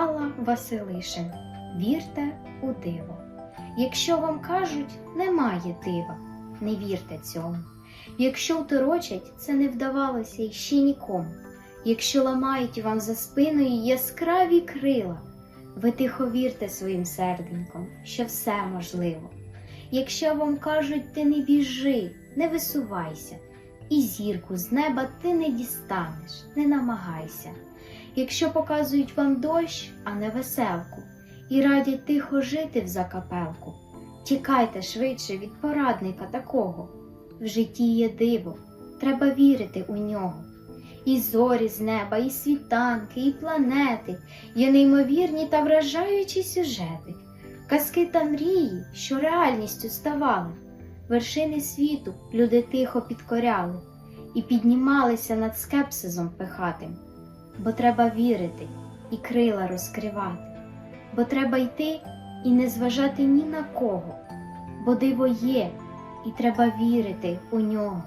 Алла Василишин. Вірте у диво. Якщо вам кажуть, немає дива, не вірте цьому. Якщо второчать, це не вдавалося іще нікому. Якщо ламають вам за спиною яскраві крила, ви тихо вірте своїм серденьком, що все можливо. Якщо вам кажуть, ти не біжи, не висувайся, і зірку з неба ти не дістанеш, не намагайся. Якщо показують вам дощ, а не веселку, і радять тихо жити в закапелку, тікайте швидше від порадника такого. В житті є диво, треба вірити у нього. І зорі з неба, і світанки, і планети, є неймовірні та вражаючі сюжети, казки та мрії, що реальністю ставали, вершини світу люди тихо підкоряли і піднімалися над скепсизом пихатим, бо треба вірити і крила розкривати, бо треба йти і не зважати ні на кого, бо диво є, і треба вірити у нього.